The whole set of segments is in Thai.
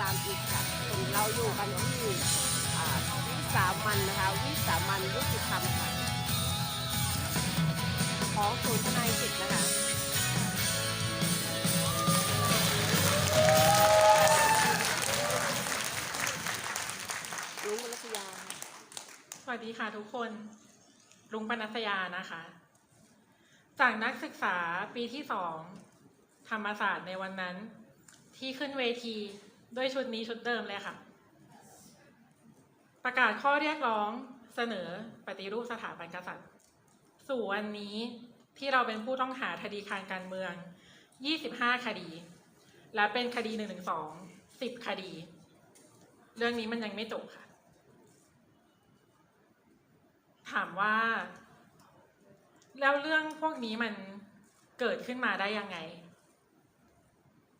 ตามอีกค่ะส่วนเราอยู่กันที่อ่วิสามันนะคะวิสามันยุติธรรมค่ะของศูนย์ทนายสิทธิ์นะคะลุงมรัสยา สวัสดีค่ะทุกคน ลุงปนัสยานะคะ จากนักศึกษาปีที่สองธรรมศาสตร์ในวันนั้น ที่ขึ้นเวที ด้วยชุดนี้ชุดเดิมเลยค่ะ ประกาศข้อเรียกร้องเสนอปฏิรูปสถาบันกษัตริย์ สู่วันนี้ที่เราเป็นผู้ต้องหาคดีทางการเมือง 25 คดี และเป็นคดี 112 10 คดี เรื่องนี้มันยังไม่จบค่ะ ถามว่า แล้วเรื่องพวกนี้มันเกิดขึ้นมาได้ยังไง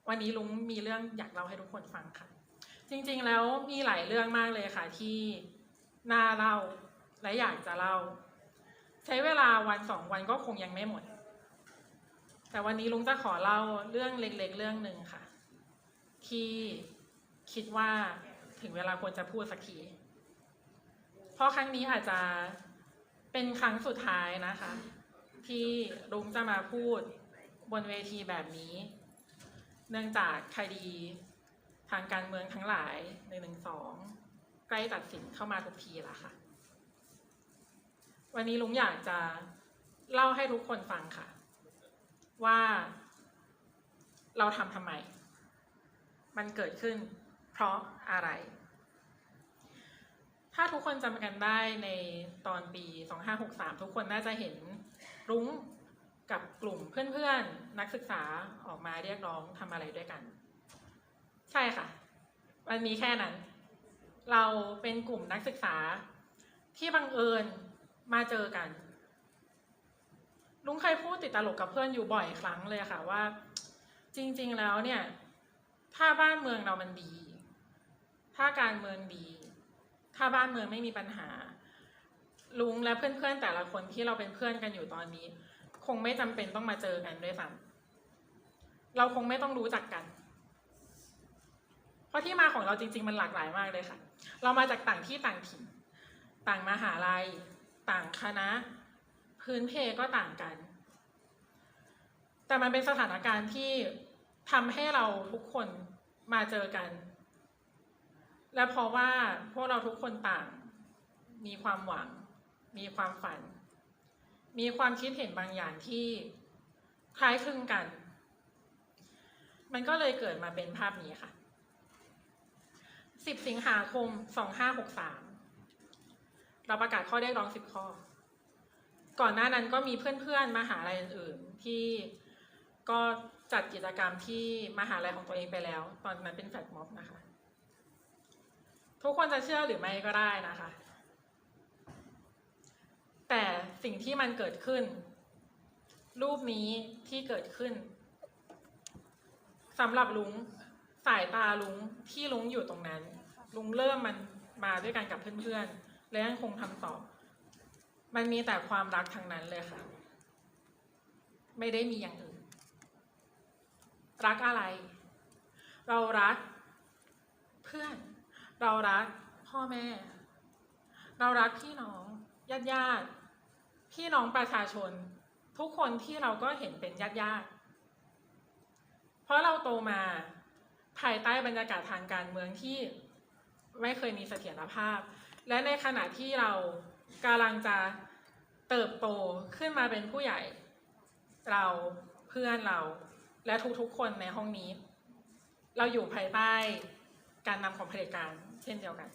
วันนี้ลุงมีเรื่องอยากเล่าให้ทุกคนฟังค่ะ จริงๆแล้วมีหลายเรื่องมากเลยค่ะที่น่าเล่าและอยากจะเล่า ใช้เวลาวันสองวันก็คงยังไม่หมด แต่วันนี้ลุงจะขอเล่าเรื่องเล็กๆ เรื่องหนึ่งค่ะ ที่คิดว่าถึงเวลาควรจะพูดสักทีเพราะครั้งนี้อาจจะเป็นครั้งสุดท้ายนะคะ ที่ลุงจะมาพูดบนเวทีแบบนี้ เนื่องจากคดีทางการเมืองทั้งหลายในหนึ่งสองใกล้ตัดสินเข้ามาทุกทีล้วค่ะ วันนี้ลุงอยากจะเล่าให้ทุกคนฟังค่ะ ว่าเราทำทำไม มันเกิดขึ้นเพราะอะไร ถ้าทุกคนจำกันได้ในตอนปี 2563 ทุกคนน่าจะเห็นรุ้ง กับกลุ่มเพื่อนๆ นักศึกษาออกมาเรียกร้องทำอะไรด้วยกัน ใช่ค่ะ มันมีแค่นั้น เราเป็นกลุ่มนักศึกษาที่บังเอิญมาเจอกัน ลุงเคยพูดติดตลกกับเพื่อนอยู่บ่อยครั้งเลยค่ะว่า จริงๆแล้วเนี่ย ถ้าบ้านเมืองเรามันดี ถ้าการเมืองดี ถ้าบ้านเมืองไม่มีปัญหา ลุงและเพื่อนๆแต่ละคนที่เราเป็นเพื่อนกันอยู่ตอนนี้ คงไม่จำเป็นต้องมาเจอกันด้วยซ้ำเราคงไม่ต้องรู้จักกัน เพราะที่มาของเราจริง ๆ มันหลากหลายมากเลยค่ะ เรามาจากต่างที่ต่างถิ่น ต่างมหาลัย ต่างคณะ พื้นเพก็ต่างกัน แต่มันเป็นสถานการณ์ที่ทำให้เราทุกคนมาเจอกัน และเพราะว่าพวกเราทุกคนต่าง มีความหวัง มีความฝัน มีความคิดเห็นบางอย่างที่คล้ายคลึงกัน มันก็เลยเกิดมาเป็นภาพนี้ค่ะ 10 สิงหาคม 2563 เราประกาศข้อเรียกร้อง 10 ข้อ ก่อนหน้านั้นก็มีเพื่อนๆมหาลัยอื่นๆ ที่ก็จัดกิจกรรมที่มหาลัยของตัวเองไปแล้ว ตอนนั้นเป็นแฟลชม็อบนะคะ ทุกคนจะเชื่อหรือไม่ก็ได้นะคะ แต่ สิ่งที่มันเกิดขึ้น รูปนี้ที่เกิดขึ้นสำหรับลุงสายตาลุงที่ลุงอยู่ตรงนั้น ลุงเริ่มมันมาด้วยกันกับเพื่อนๆและยังคงทำต่อ มันมีแต่ความรักทางนั้นเลยค่ะ ไม่ได้มีอย่างอื่น รักอะไร เรารัก เพื่อน เรารักพ่อแม่ เรารักพี่น้องญาติญาติ พี่น้องประชาชน ทุกคนที่เราก็เห็นเป็นญาติญาติๆเพราะเราโตมาภายใต้บรรยากาศทางการเมืองที่ไม่เคยมีเสถียรภาพ และในขณะที่เรากำลังจะเติบโตขึ้นมาเป็นผู้ใหญ่ เราเพื่อนเรา และทุกๆคนในห้องนี้ เราอยู่ภายใต้การนำของเผด็จการเช่นเดียวกัน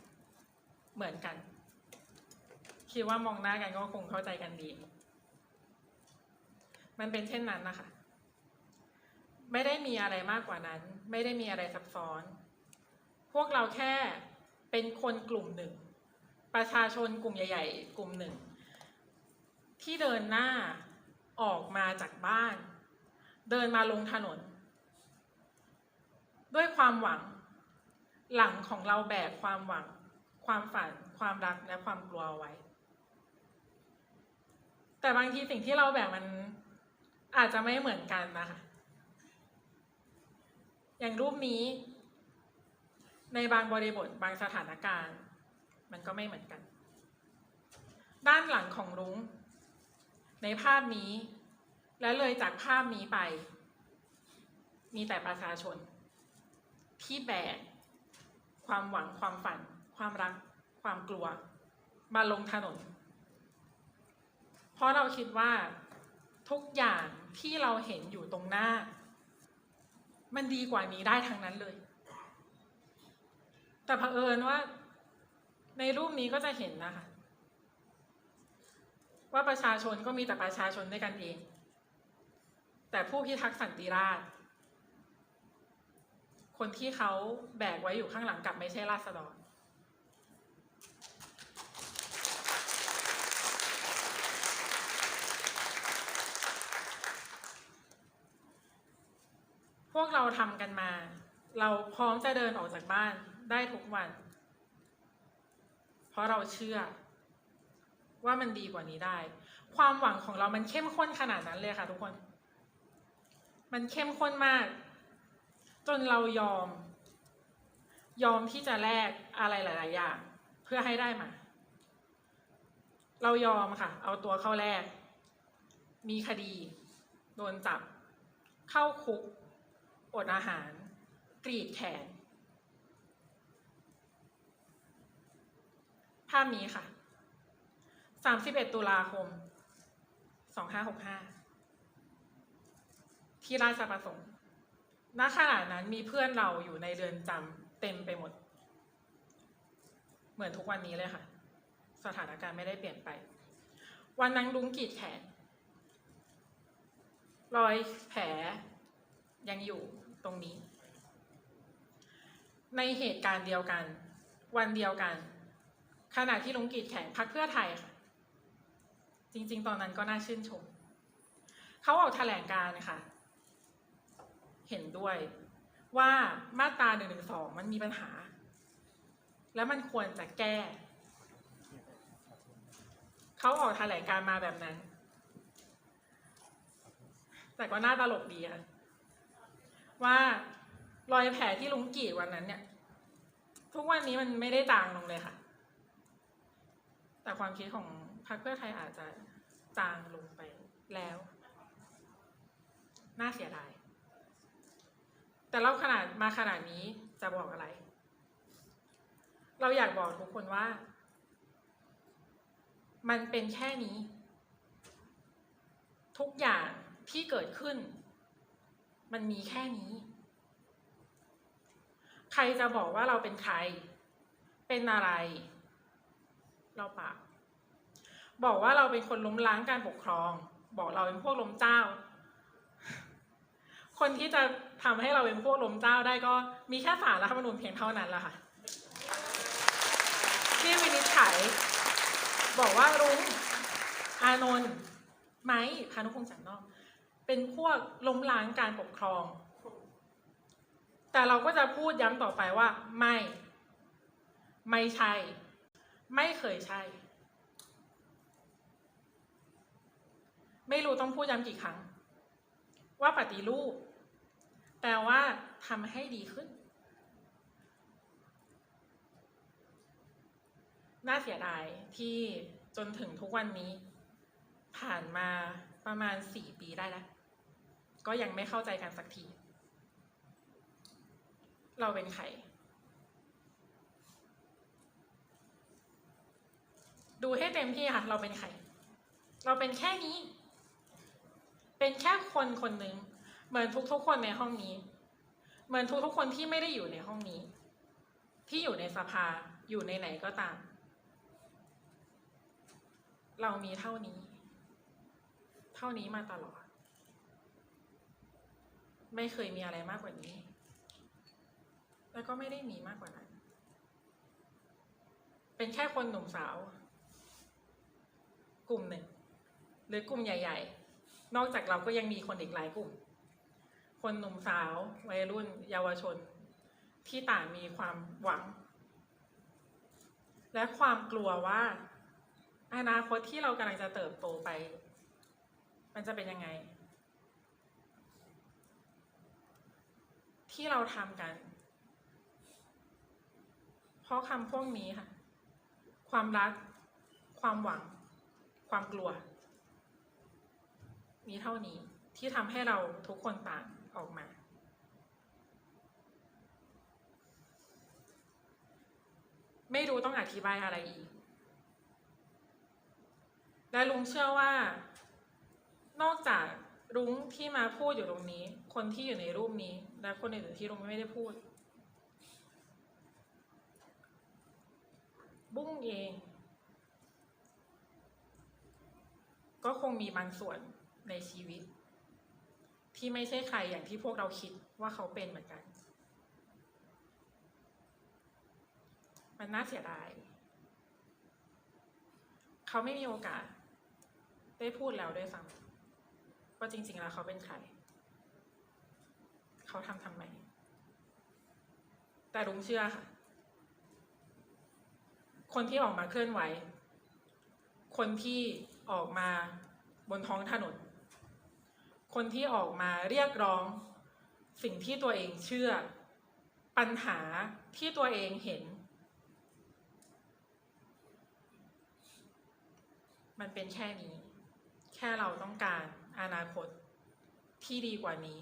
เหมือนกัน คิดว่ามองหน้ากันก็คงเข้าใจกันดี มันเป็นเช่นนั้นนะคะ ไม่ได้มีอะไรมากกว่านั้น ไม่ได้มีอะไรซับซ้อน พวกเราแค่เป็นคนกลุ่มหนึ่ง ประชาชนกลุ่มใหญ่ ๆ กลุ่มหนึ่ง ที่เดินหน้าออกมาจากบ้าน เดินมาลงถนน ด้วยความหวัง หลังของเราแบกความหวัง ความฝัน ความรักและความกลัวไว้ แต่บางทีสิ่งที่เราแบกมันอาจจะไม่เหมือนกันนะคะ อย่างรูปนี้ ในบางบริบทบางสถานการณ์ มันก็ไม่เหมือนกัน ด้านหลังของรุ้ง ในภาพนี้ และเลยจากภาพนี้ไป มีแต่ประชาชน ที่แบกความหวังความฝัน ความรัก ความกลัว มาลงถนน เพราะเราคิดว่าทุกอย่างที่เราเห็นอยู่ตรงหน้า มันดีกว่านี้ได้ทั้งนั้นเลย แต่เผอิญว่า ในรูปนี้ก็จะเห็นนะคะ ว่าประชาชนก็มีแต่ประชาชนด้วยกันเอง แต่ผู้พิทักษ์สันติราษฎร์คนที่เขาแบกไว้อยู่ข้างหลังกลับไม่ใช่ราษฎร พ วกเราทำกันมา เราพร้อมจะเดินออกจากบ้านได้ทุกวัน เพราะเราเชื่อ ว่ามันดีกว่านี้ได้ ความหวังของเรามันเข้มข้นขนาดนั้นเลยค่ะ ทุกคน มันเข้มข้นมาก จนเรายอม ยอมที่จะแลกอะไรหลาย ๆ อย่าง เพื่อให้ได้มา เรายอมค่ะ เอาตัวเข้าแลกมีคดี โดนจับ เข้าคุก อดอาหาร กรีดแขน ภาพนี้ค่ะ 31 ตุลาคม 2565 ที่ราชประสงค์ณขณะนั้นมีเพื่อนเราอยู่ในเรือนจำเต็มไปหมด เหมือนทุกวันนี้เลยค่ะ สถานการณ์ไม่ได้เปลี่ยนไป วันนั้นลุงกรีดแขนรอยแผลยังอยู่ ตรงนี้ ในเหตุการณ์เดียวกัน วันเดียวกัน ขณะที่ลุงกีดแขนพักเพื่อไทยค่ะ จริง ๆ ตอนนั้นก็น่าชื่นชม เขาออกแถลงการณ์นะคะเห็นด้วยว่ามาตรา1นึมันมีปัญหา และมันควรจะแก้ เขาออกแถลงการ์มาแบบนั้น แต่ก็น่าตลกดีอะ ว่ารอยแผลที่ลุงกีดวันนั้นเนี่ย ทุกวันนี้มันไม่ได้จางลงเลยค่ะ แต่ความคิดของพรรคเพื่อไทยอาจจะจางลงไปแล้ว น่าเสียดาย แต่เราขนาดมาขนาดนี้จะบอกอะไร เราอยากบอกทุกคนว่า มันเป็นแค่นี้ ทุกอย่างที่เกิดขึ้น มันมีแค่นี้ ใครจะบอกว่าเราเป็นใคร เป็นอะไร เราปล่าบอกว่าเราเป็นคนล้มล้างการปกครอง บอกเราเป็นพวกล้มเจ้า คนที่จะทำให้เราเป็นพวกล้มเจ้าได้ก็มีแค่สารรัฐธรรมนูญเพียงเท่านั้นแหละค่ะที่วินิจฉัย บอกว่ารุ้งอานนท์ไม้พานุพงษ์จันทร์นอก เป็นพวกล้มล้างการปกครอง แต่เราก็จะพูดย้ำต่อไปว่า ไม่ ไม่ใช่ ไม่เคยใช่ ไม่รู้ต้องพูดย้ำกี่ครั้ง ว่าปฏิรูปแปลว่าทำให้ดีขึ้น น่าเสียดายที่จนถึงทุกวันนี้ ผ่านมาประมาณสี่ปีได้แล้ว ก็ยังไม่เข้าใจกันสักที เราเป็นใคร ดูให้เต็มที่ค่ะ เราเป็นใคร เราเป็นแค่นี้ เป็นแค่คนคนหนึ่งเหมือนทุกๆคนในห้องนี้ เหมือนทุกๆคนที่ไม่ได้อยู่ในห้องนี้ ที่อยู่ในสภาอยู่ในไหนก็ตาม เรามีเท่านี้ เท่านี้มาตลอด ไม่เคยมีอะไรมากกว่านี้ แล้วก็ไม่ได้มีมากกว่านั้น เป็นแค่คนหนุ่มสาว กลุ่มหนึ่ง หรือกลุ่มใหญ่ ๆ นอกจากเราก็ยังมีคนอีกหลายกลุ่ม คนหนุ่มสาว วัยรุ่น เยาวชน ที่ต่างมีความหวัง และความกลัวว่าอนาคตที่เรากำลังจะเติบโตไป มันจะเป็นยังไง ที่เราทำกัน เพราะคำพวกนี้ค่ะ ความรัก ความหวัง ความกลัว มีเท่านี้ที่ทำให้เราทุกคนต่างออกมา ไม่รู้ต้องอธิบายอะไรอีก และลุงเชื่อว่า นอกจาก รุ้งที่มาพูดอยู่ตรงนี้ คนที่อยู่ในรูปนี้ และคนอื่นๆที่ลุงไม่ได้พูด บุ้งเอง ก็คงมีบางส่วนในชีวิต ที่ไม่ใช่ใครอย่างที่พวกเราคิดว่าเขาเป็นเหมือนกัน มันน่าเสียดาย เขาไม่มีโอกาส ได้พูดแล้วด้วยซ้ำ ว่าจริง ๆ แล้วเขาเป็นใคร เขาทำทำไม แต่ลุงเชื่อค่ะ คนที่ออกมาเคลื่อนไหว คนที่ออกมาบนท้องถนน คนที่ออกมาเรียกร้อง สิ่งที่ตัวเองเชื่อ ปัญหาที่ตัวเองเห็น มันเป็นแค่นี้ แค่เราต้องการ อนาคตที่ดีกว่านี้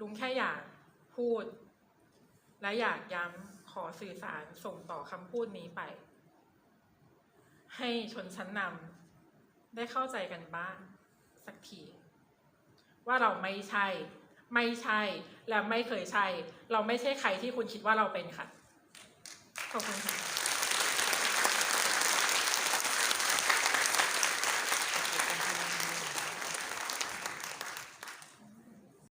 ลุงแค่อยากพูด และอยากย้ำขอสื่อสารส่งต่อคำพูดนี้ไป ให้ชนชั้นนำได้เข้าใจกันบ้างสักที ว่าเราไม่ใช่ ไม่ใช่ และไม่เคยใช่ เราไม่ใช่ใครที่คุณคิดว่าเราเป็นค่ะ ขอบคุณค่ะ